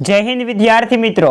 જય હિન્દ વિદ્યાર્થી મિત્રો.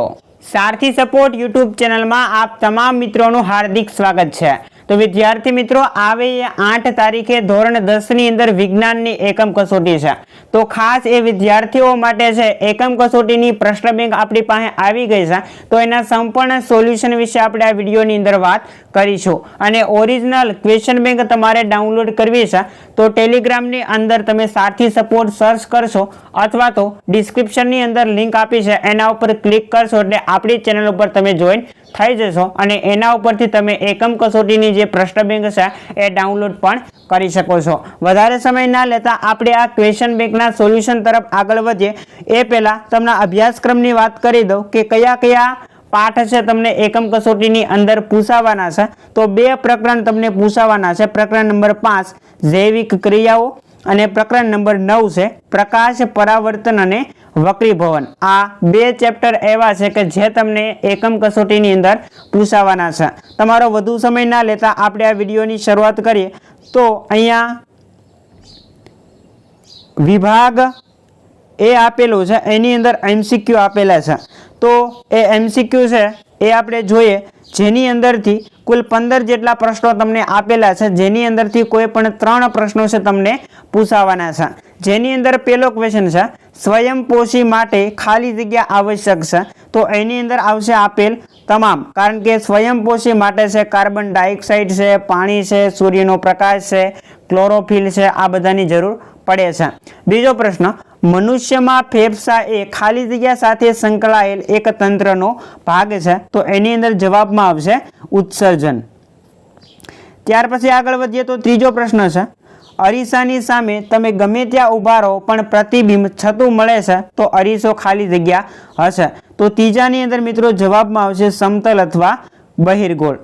સારથી સપોર્ટ યુટ્યુબ ચેનલમાં આપ તમામ મિત્રોનું હાર્દિક સ્વાગત છે. તો વિદ્યાર્થી મિત્રો, આવે એ આઠ તારીખે ધોરણ દસની અંદર વિજ્ઞાનની એકમ કસોટી છે. તો ખાસ એ વિદ્યાર્થીઓ માટે છે, એકમ કસોટીની પ્રશ્ન બેંક આપણી પાસે આવી ગઈ છે. તો એના સંપૂર્ણ સોલ્યુશન વિશે આપણે આ વિડીયોની અંદર વાત કરીશું. અને ઓરિજિનલ ક્વેશ્ચન બેંક તમારે ડાઉનલોડ કરવી છે. તો ટેલિગ્રામની અંદર તમે સારથી સપોર્ટ સર્ચ કરશો અથવા તો ડિસ્ક્રિપ્શનની અંદર લિંક આપી છે, એના ઉપર ક્લિક કરશો એટલે આપણી ચેનલ ઉપર તમે જોઈન થઈ જશો અને એના ઉપરથી તમે એકમ કસોટીની જે પ્રશ્ન બેંક છે, એ ડાઉનલોડ પણ કરી શકો છો. વધારે સમય ના લેતા આપણે આ ક્વેશ્ચન બેંકના સોલ્યુશન તરફ આગળ વધીએ. એ પહેલાં તમને અભ્યાસક્રમની વાત કરી દઉં કે કયા કયા પાઠ છે તમને એકમ કસોટીની અંદર પૂછાવાના છે. તો બે પ્રકરણ તમને પૂછાવાના છે. પ્રકરણ નંબર પાંચ, જૈવિક ક્રિયાઓ. અને પ્રકરણ નંબર નવ છે, પ્રકાશ પરાવર્તન અને વક્રીભવન આ બે ચેપ્ટર એવા છે કે જે તમને એકમ કસોટીની અંદર પૂછાવાના છે. તમારો વધુ સમય ના લેતા આપણે આ વિડીયોની શરૂઆત કરીએ. તો અહીંયા વિભાગ એ આપેલું છે, એની અંદર એમસીક્યુ આપેલા છે. તો એ એમસીક્યુ છે, એ આપણે જોઈએ. જેની અંદરથી કુલ પંદર જેટલા પ્રશ્નો તમને આપેલા છે, જેની અંદરથી કોઈ પણ ત્રણ પ્રશ્નો છે તમને પૂછાવાના છે. જેની અંદર પહેલો ક્વેશ્ચન છે સ્વયંપોષી માટે ખાલી જગ્યા આવશ્યક છે. તો એની અંદર આવશે આપેલ તમામ. કારણ કે સ્વયંપોષી માટે છે, કાર્બન ડાયોક્સાઇડ છે, પાણી છે, સૂર્યનો પ્રકાશ છે, ક્લોરોફિલ છે, આ બધાની જરૂર પડે છે. બીજો પ્રશ્ન, મનુષ્યમાં ફેફસા એ ખાલી જગ્યા સાથે સંકળાયેલ એક તંત્રનો ભાગ છે. તો એની અંદર જવાબમાં આવશે ઉત્સર્જન. ત્યાર પછી આગળ વધીએ તો ત્રીજો પ્રશ્ન છે, અરીસાની સામે તમે ગમે ત્યાં ઊભા રહો પણ પ્રતિબિંબ છતું મળે છે, તો અરીસો ખાલી જગ્યા હશે. તો ત્રીજાની અંદર મિત્રો જવાબમાં આવશે સમતલ અથવા બહિર્ગોળ.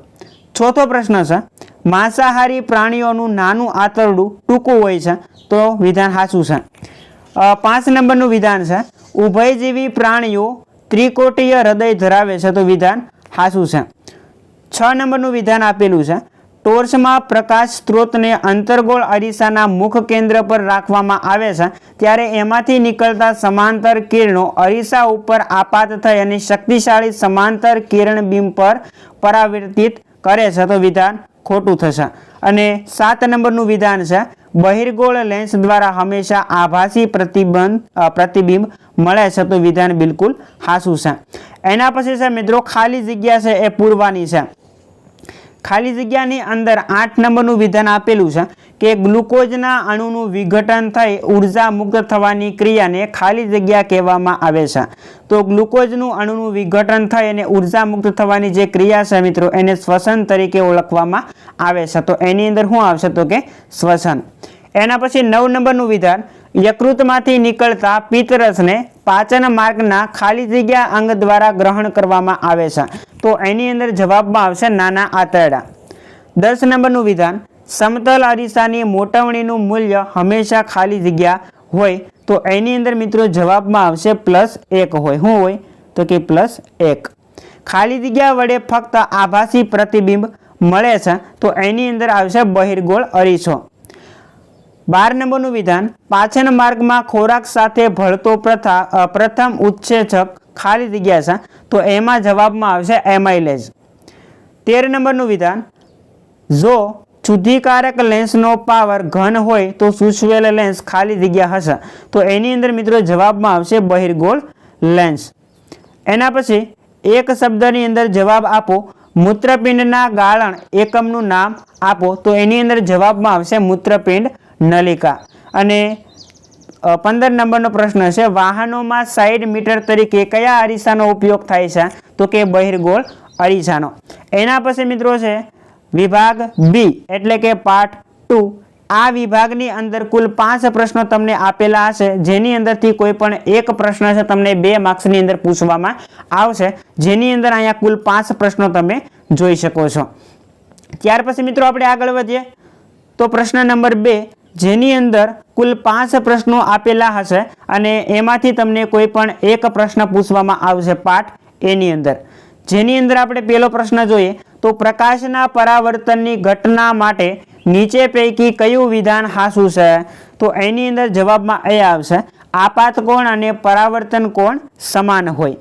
ચોથો પ્રશ્ન છે માંસાહારી પ્રાણીઓનું નાનું આંતરડું ટૂંકું હોય છે, તો વિધાન સાચું છે. પાંચ નંબરનું વિધાન છે, ઉભયજીવી પ્રાણીઓ ત્રિકોટીય હૃદય ધરાવે છે, તો વિધાન સાચું છે. છ નંબરનું વિધાન આપેલું છે, ટોર્ચમાં પ્રકાશ સ્ત્રોતને અંતર્ગોળ અરીસાના મુખ કેન્દ્ર પર રાખવામાં આવે છે, ત્યારે એમાંથી નીકળતા સમાંતર કિરણો અરીસા ઉપર આપાત થઈ અને શક્તિશાળી સમાંતર કિરણ બીમ પર પરાવર્તિત કરે છે, તો વિધાન ખોટું થશે. અને સાત નંબરનું વિધાન છે, બહિર્ગોળ લેન્સ દ્વારા હંમેશા આભાસી પ્રતિબંધ પ્રતિબિંબ મળે છે તો વિધાન બિલકુલ હાસું છે. એના પછી છે મિત્રો, ખાલી જગ્યા છે એ પૂરવાની છે. ખાલી જગ્યાની અંદર આઠ નંબરનું વિધાન આપેલું છે કે ગ્લુકોઝના અણુનું વિઘટન થઈ ઊર્જા મુક્ત થવાની ક્રિયાને ખાલી જગ્યા કહેવામાં આવે છે. તો ગ્લુકોઝનું અણુનું વિઘટન થઈ અને ઊર્જા મુક્ત થવાની જે ક્રિયા છે મિત્રો, એને શ્વસન તરીકે ઓળખવામાં આવે છે. તો એની અંદર શું આવશે તો કે શ્વસન. એના પછી નવ નંબરનું વિધાન, યકૃતમાંથી નીકળતા પિત્તરસને પાચન માર્ગના ખાલી જગ્યા અંગ દ્વારા ગ્રહણ કરવામાં આવે છે. તો એની અંદર જવાબમાં આવશે નાના આંતરડા. દસ નંબરનું વિધાન, સમતલ અરીસાની મોટવણીનું મૂલ્ય હંમેશા ખાલી જગ્યા હોય, તો એની અંદર મિત્રો જવાબમાં આવશે પ્લસ એક હોય. શું હોય? તો કે પ્લસ એક. ખાલી જગ્યા વડે ફક્ત આભાસી પ્રતિબિંબ મળે છે, તો એની અંદર આવશે બહિર્ગોળ અરીસો. બાર નંબરનું વિધાન પાછળ માર્ગમાં ખોરાક સાથે ભળતો પ્રથા પ્રથમ ઉત્સેચક ખાલી જગ્યા છે, તો એમાં જવાબમાં આવશે એમાઇલેજ. તેર નંબરનું વિધાન, જો શુદ્ધિકારક લેન્સનો પાવર ઘન હોય તો સૂચવેલ લેન્સ ખાલી જગ્યા હશે, તો એની અંદર મિત્રો જવાબમાં આવશે બહિર્ગોળ લેન્સ. એના પછી એક શબ્દની અંદર જવાબ આપો, મૂત્રપિંડના ગાળણ એકમનું નામ આપો, તો એની અંદર જવાબમાં આવશે મૂત્રપિંડ નલિકા. અને પંદર નંબરનો પ્રશ્ન છે, વાહનોમાં સાઈડ મીટર તરીકે કયા અરીસાનો ઉપયોગ થાય છે? તો કે બહિર્ગોળ અરીસાનો. એના પછી મિત્રો છે, વિભાગ બી, એટલે કે પાર્ટ ટુ. આ વિભાગની અંદર કુલ પાંચ પ્રશ્નો તમને આપેલા હશે, જેની અંદરથી કોઈ પણ એક પ્રશ્ન છે તમને બે માર્ક્સની અંદર પૂછવામાં આવશે. જેની અંદર અહીંયા કુલ પાંચ પ્રશ્નો તમે જોઈ શકો છો. ત્યાર પછી મિત્રો આપણે આગળ વધીએ. તો પ્રશ્ન નંબર બે જેની અંદર કુલ પાંચ પ્રશ્નો આપેલા હશે અને એમાંથી તમને કોઈ પણ એક પ્રશ્ન પૂછવામાં આવશે પાઠ એની અંદર. જેની અંદર આપણે પહેલો પ્રશ્ન જોઈએ, તો પ્રકાશના પરાવર્તનની ઘટના માટે નીચે પૈકી કયું વિધાન હાસું છે? તો એની અંદર જવાબમાં એ આવશે, આપાત કોણ અને પરાવર્તન કોણ સમાન હોય?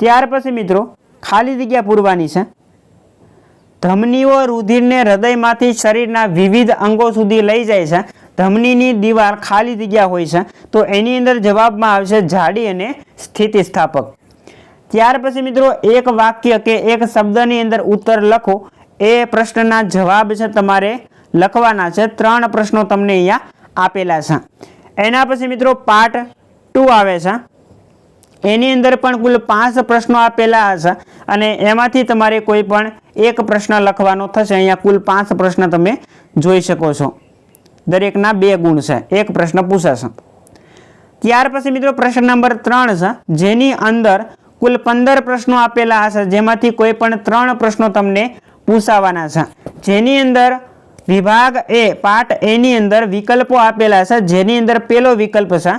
ત્યાર પછી મિત્રો, ખાલી જગ્યા પૂરવાની છે. ધમનીઓ રુધિરને હૃદયમાંથી શરીરના વિવિધ અંગો સુધી લઈ જાય છે. ધમનીની દીવાર ખાલી જગ્યા હોય છે. તો એની અંદર જવાબમાં આવશે જાડી અને સ્થિતિસ્થાપક. ત્યાર પછી મિત્રો એક વાક્ય કે એક શબ્દની અંદર ઉત્તર લખો. એ પ્રશ્નના જવાબ છે તમારે લખવાના છે. ત્રણ પ્રશ્નો તમને અહીંયા આપેલા છે. એના પછી મિત્રો પાર્ટ ટુ આવે છે. એની અંદર પણ કુલ પાંચ પ્રશ્નો આપેલા હશે. અને એમાંથી તમારે કોઈ પણ એક પ્રશ્ન લખવાનો થશે, અહીંયા કુલ પાંચ પ્રશ્ન તમે જોઈ શકો છો. દરેકના બે ગુણ છે. એક પ્રશ્ન પૂછાશે. ત્યાર પછી મિત્રો પ્રશ્ન નંબર ત્રણ છે. જેની અંદર કુલ પંદર પ્રશ્નો આપેલા હશે. જેમાંથી કોઈ પણ ત્રણ પ્રશ્નો તમને પૂછાવાના છે. જેની અંદર વિભાગ એ પાર્ટ એની અંદર વિકલ્પો આપેલા છે. જેની અંદર પેલો વિકલ્પ છે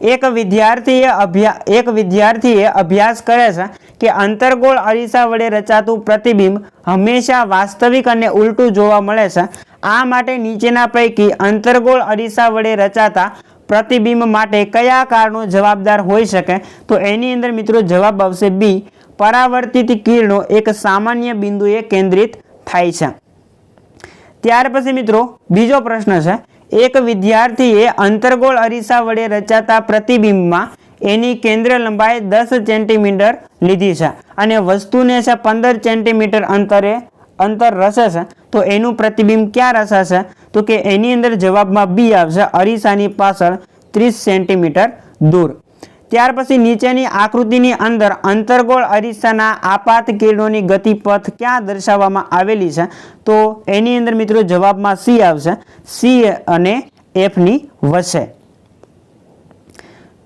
એક વિદ્યાર્થીએ અભ્યા, એક વિદ્યાર્થીએ અભ્યાસ કરે છે કે અંતરગોળ અરીસા વડે રચાતું પ્રતિબિંબ હંમેશા વાસ્તવિક અને ઉલટું જોવા મળે છે. આ માટે નીચેના પૈકી અંતરગોળ અરીસા વડે રચાતા પ્રતિબિંબ માટે કયા કારણો જવાબદાર હોઈ શકે? તો એની અંદર મિત્રો જવાબ આવશે બી, પરાવર્તિત કિરણો એક સામાન્ય બિંદુએ કેન્દ્રિત થાય છે. ત્યાર પછી મિત્રો બીજો પ્રશ્ન છે એક વિદ્યાર્થીએ અંતર્ગોળ અરીસા વડે રચાતા પ્રતિબિંબમાં એની કેન્દ્ર લંબાઈ દસ સેન્ટીમીટર લીધી છે અને વસ્તુને છે પંદર સેન્ટીમીટર અંતરે અંતર રસે છે. તો એનું પ્રતિબિંબ ક્યાં રસાશે તો કે એની અંદર જવાબમાં બી આવશે અરીસાની પાછળ ત્રીસ સેન્ટીમીટર દૂર. ત્યાર પછી નીચેની આકૃતિની અંદર અંતર્ગોળ અરીસાના આપાત કિરણોની ગતિપથ ક્યાં દર્શાવવામાં આવેલી છે? તો એની અંદર મિત્રો જવાબમાં સી આવશે. સી અને એફની વચ્ચે.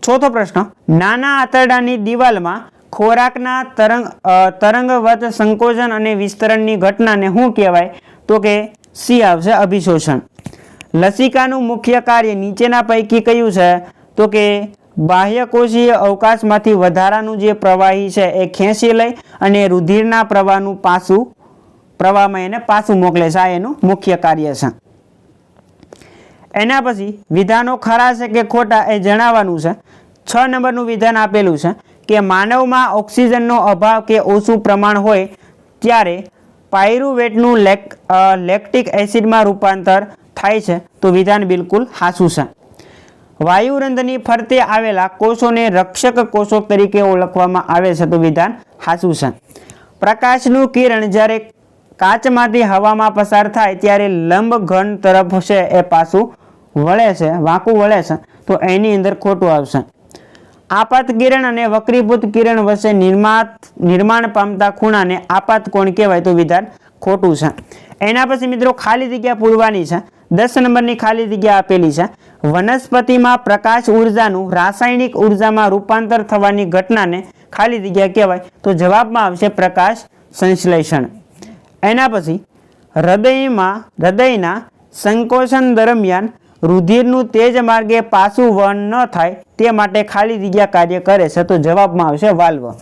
ચોથો પ્રશ્ન, નાના આંતરડાની દિવાલમાં ખોરાકના તરંગ તરંગવત સંકોચન અને વિસ્તરણની ઘટનાને શું કહેવાય? તો કે સી આવશે અભિશોષણ. લસિકાનું મુખ્ય કાર્ય નીચેના પૈકી કયું છે? તો કે બાહ્યકોષીય અવકાશમાંથી વધારાનું જે પ્રવાહી છે એ ખેંચી લઈ અને રુધિરના પ્રવાહનું પાછું પ્રવાહમાં એને પાછું મોકલે છે. આ એનું મુખ્ય કાર્ય છે. એના પછી વિધાનો ખરા છે કે ખોટા એ જણાવવાનું છે. છ નંબરનું વિધાન આપેલું છે કે માનવમાં ઓક્સિજનનો અભાવ કે ઓછું પ્રમાણ હોય ત્યારે પાયરુવેટનું લેક લેક્ટિક એસિડમાં રૂપાંતર થાય છે તો વિધાન બિલકુલ સાચું છે. વાયુરંધની ફરતે આવેલા કોષોને રક્ષક કોષો તરીકે ઓળખવામાં આવે છે તો વિધાન સાચું છે. પ્રકાશનું કિરણ જ્યારે કાચમાંથી હવામાં પસાર થાય ત્યારે લંબ ઘન તરફ છે એ પાછું વળે છે, વાંકું વળે છે, તો એની અંદર ખોટું આવશે. આપાત કિરણ અને વક્રીભૂત કિરણ વચ્ચે નિર્માત, નિર્માણ પામતા ખૂણાને આપાત કોણ કહેવાય તો વિધાન ખોટું છે. એના પછી મિત્રો ખાલી જગ્યા પૂરવાની છે. દસ નંબરની ખાલી જગ્યા આપેલી છે. વનસ્પતિમાં પ્રકાશ ઉર્જાનું રાસાયણિક ઉર્જામાં રૂપાંતર થવાની ઘટનાને ખાલી જગ્યા કહેવાય. તો જવાબમાં આવશે પ્રકાશ સંશ્લેષણ. એના પછી હૃદયમાં, હૃદયના સંકોચન દરમિયાન રુધિરનું તેજ માર્ગે પાછું વહન ન થાય તે માટે ખાલી જગ્યા કાર્ય કરે છે. તો જવાબમાં આવશે વાલ્વ.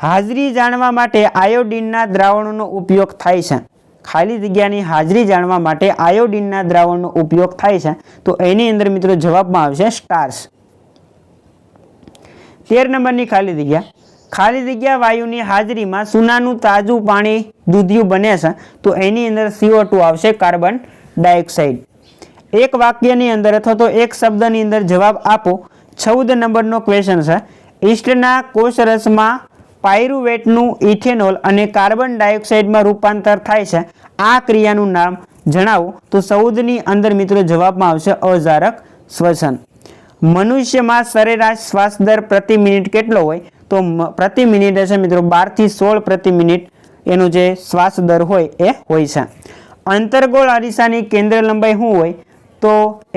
હાજરી જાણવા માટે આયોડિનના દ્રાવણોનો ઉપયોગ થાય છે. ખાલી જગ્યાની હાજરી જાણવા માટે આયોડિનના દ્રાવણનો ઉપયોગ થાય છે. તો એની અંદર મિત્રો જવાબમાં આવશે સ્ટાર્સ. તેર નંબરની ખાલી જગ્યા. ખાલી જગ્યા વાયુની હાજરીમાં સુનાનું તાજું પાણી દૂધિયું બને છે. તો એની અંદર સીઓ આવશે કાર્બન ડાયોક્સાઇડ. એક વાક્યની અંદર અથવા તો એક શબ્દની અંદર જવાબ આપો. ચૌદ નંબરનો ક્વેશ્ચન છે. ઈસ્ટના કોષરસમાં પાયરુવેટનું ઇથેનોલ અને કાર્બન ડાયોક્સાઇડમાં રૂપાંતર થાય છે. આ ક્રિયાનું નામ જણાવો તો સૌદની અંદર મિત્રો જવાબમાં આવશે અજારક શ્વસન. મનુષ્યમાં સરેરાશ શ્વાસ દર પ્રતિ મિનિટ કેટલો હોય? તો પ્રતિ મિનિટ હશે મિત્રો બારથી સોળ પ્રતિ મિનિટ એનો જે શ્વાસ દર હોય એ હોય છે. અંતર્ગોળ અરીસાની કેન્દ્ર લંબાઈ શું હોય? તો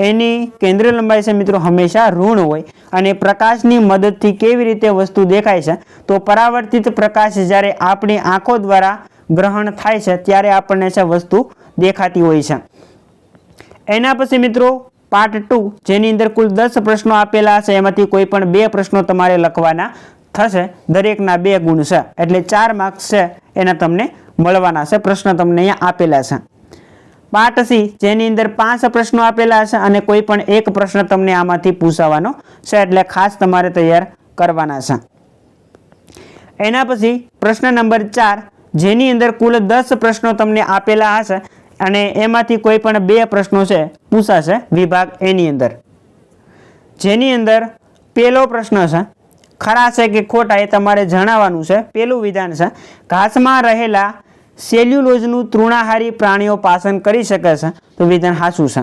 એની કેન્દ્ર લંબાઈ છે મિત્રો હંમેશા ઋણ હોય અને પ્રકાશની મદદથી કેવી રીતે વસ્તુ દેખાય છે, તો પરાવર્તિત પ્રકાશ જ્યારે આપણી આંખો દ્વારા ગ્રહણ થાય છે, ત્યારે આપણને છે વસ્તુ દેખાતી હોય છે. એના પછી મિત્રો પાર્ટ ટુ જેની અંદર કુલ દસ પ્રશ્નો આપેલા છે, એમાંથી કોઈ પણ બે પ્રશ્નો તમારે લખવાના થશે, દરેકના બે ગુણ છે. એટલે ચાર માર્ક્સ છે એના તમને મળવાના છે, પ્રશ્ન તમને અહીંયા આપેલા છે. પાર્ટ સી, જેની અંદર પાંચ પ્રશ્નો આપેલા હશે અને કોઈ પણ એક પ્રશ્ન તમને આમાંથી પૂછાવાનો છે, એટલે ખાસ તમારે તૈયાર કરવાના છે. એના પછી પ્રશ્ન નંબર ચાર, જેની અંદર કુલ દસ પ્રશ્નો તમને આપેલા હશે અને એમાંથી કોઈ પણ બે પ્રશ્નો છે, પૂછાશે વિભાગ એની અંદર. જેની અંદર પહેલો પ્રશ્ન છે, ખરા છે કે ખોટા એ તમારે જણાવવાનું છે પહેલું વિધાન છે, ઘાસમાં રહેલા સેલ્યુલોઝનું તૃણાહારી પ્રાણીઓ પાચન કરી શકે છે, તો વિધાન સાચું છે.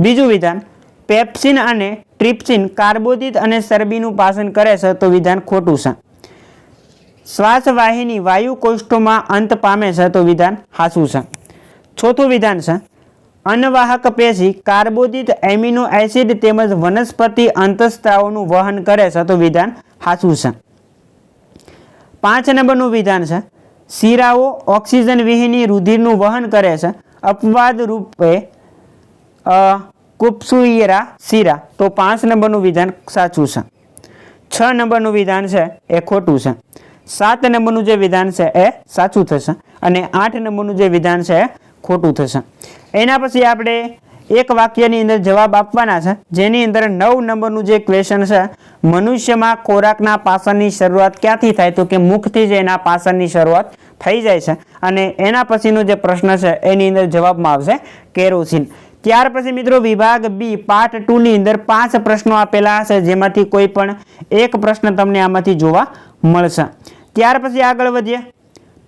બીજું વિધાન, પેપ્સિન અને ટ્રિપ્સિન કાર્બોદિત અને ચરબીનું પાચન કરે છે, તો વિધાન ખોટું છે. શ્વાસવાહિની વાયુ કોષ્ઠોમાં અંત પામે છે, તો વિધાન સાચું છે. ચોથું વિધાન છે, અન્નવાહક પેશી કાર્બોદિત એમિનો એસિડ તેમજ વનસ્પતિ અંતસ્ત્રાવોનું વહન કરે છે, તો વિધાન સાચું છે. પાંચ નંબરનું વિધાન છે શીરાઓ ઓક્સિજન વિહીની રુધિરનું વહન કરે છે. અપવાદ રૂપે કુપસુયરા શીરા. તો પાંચ નંબરનું વિધાન સાચું છે. છ નંબરનું વિધાન છે એ ખોટું છે. સાત નંબરનું જે વિધાન છે એ સાચું થશે. અને આઠ નંબરનું જે વિધાન છે એ ખોટું થશે. એના પછી આપણે એક વાક્યની અંદર જવાબ આપવાના છે. જેની અંદર નવ નંબરનું જે ક્વેશ્ચન છે, મનુષ્યમાં ખોરાકના પાસણની શરૂઆત ક્યાંથી થાય? તો કે મુખથી જ એના પાસણની શરૂઆત થઈ જાય છે. અને એના પછીનો જે પ્રશ્ન છે, એની અંદર જવાબમાં આવશે કેરોસીન. ત્યાર પછી મિત્રો વિભાગ બી પાર્ટ ટુ ની અંદર પાંચ પ્રશ્નો આપેલા હશે, જેમાંથી કોઈ પણ એક પ્રશ્ન તમને આમાંથી જોવા મળશે. ત્યાર પછી આગળ વધીએ.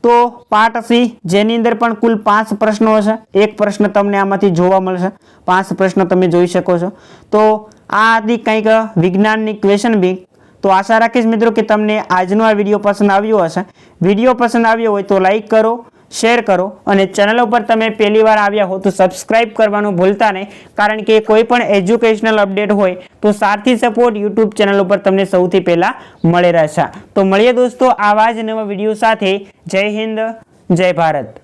તો પાર્ટ સી જેની અંદર પણ કુલ પાંચ પ્રશ્નો હશે. એક પ્રશ્ન તમને આમાંથી જોવા મળશે. પાંચ પ્રશ્નો તમે જોઈ શકો છો. તો આ હતી કંઈક વિજ્ઞાનની ક્વેશ્ચન બેંક તો આશા રાખીશ મિત્રો કે તમને આજનો આ વીડિયો પસંદ આવ્યો હશે. વીડિયો પસંદ આવ્યો હોય તો લાઈક કરો. શેર કરો અને ચેનલ ઉપર તમે પહેલી વાર આવ્યા હો તો સબસ્ક્રાઇબ કરવાનું ભૂલતા નહીં. કારણ કે કોઈ પણ એજ્યુકેશનલ અપડેટ હોય તો સારથી સપોર્ટ યુટ્યુબ ચેનલ ઉપર તમને સૌથી પહેલાં મળી રહેશે. તો મળીએ દોસ્તો આવા જ નવા વીડિયો સાથે. જય હિન્દ, જય ભારત.